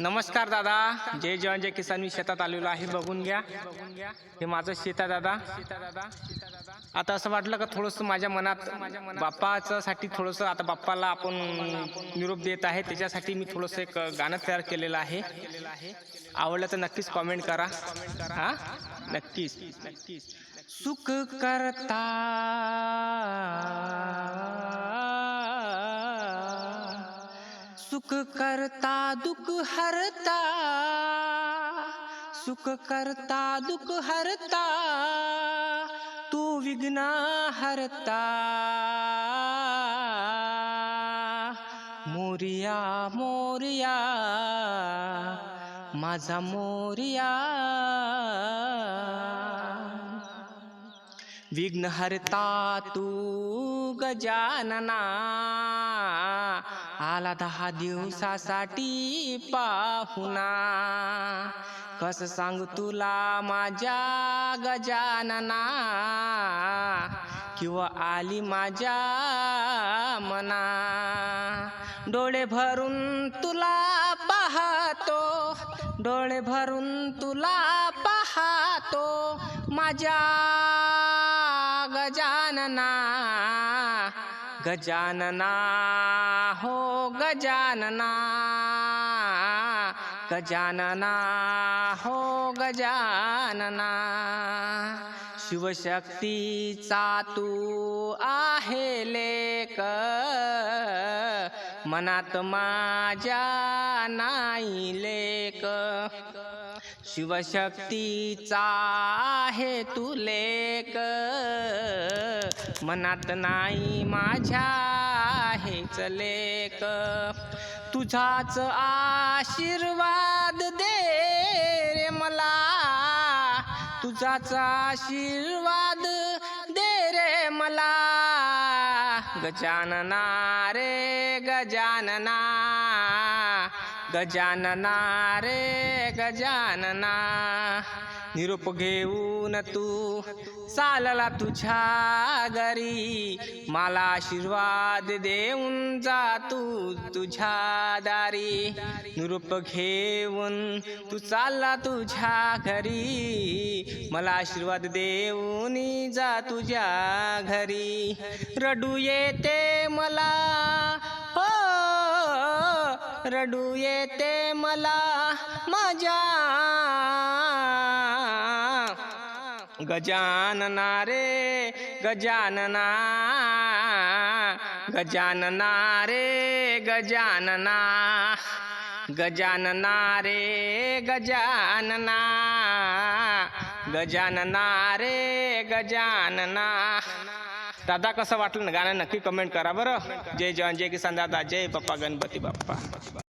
नमस्कार दादा. जय जवान जय किसान. मी शेतात आलेलो आहे. बघून घ्या. हे माझं शेत आहे दादा. आता असं वाटलं का थोडंसं माझ्या मनात बाप्पाचं साठी थोडंसं आता बाप्पाला आपण निरोप देत आहे. त्याच्यासाठी मी थोडंसं एक गाणं तयार केलेलं आहे. आवडलं तर नक्कीच कॉमेंट करा. हा? नक्कीच नक्कीच. सुख करता सुख करता दुख हरता। सुख करता दुख हरता। तू विघ्ना हरता। मोरिया मोरिया। माझा मोरिया। विघ्न हरता तू गजानना। आला दहा दिवसासाठी पाहुणा. कस सांग तुला माझ्या गजानना? किंवा आली माझ्या मना? डोळे भरून तुला पाहतो डोळे भरून तुला पाहतो. माझ्या गजानना हो गजानना गजानना हो गजानना. शिवशक्तीचा तू आहे लेक मनात माझ्या नाही लेक शिवशक्तीचा आहे तू लेक मनात नाही माझ्या हेच लेक तुझाच आशीर्वाद दे रे मला. तुझाच आशीर्वाद दे रे मला. गजानना रे गजानना. गजानना रे गजानना निरोप घेऊन तू चालला तुझ्या घरी. मला आशीर्वाद देऊन जा तू तुझ्या दारी. निरोप घेऊन तू चालला तुझ्या घरी. मला आशीर्वाद देऊन जा तुझ्या घरी. रडू येते मला. हो. रडू येते मला माझ्या गजानना रे गजानना गजानना रे गजानना गजानना रे गजानना गजानना रे गजानना दादा कसं वाटलं ना गाणं? नक्की कमेंट करा बरं. जय जवान जय किसान दादा जय बाप्पा गणपती बाप्पा.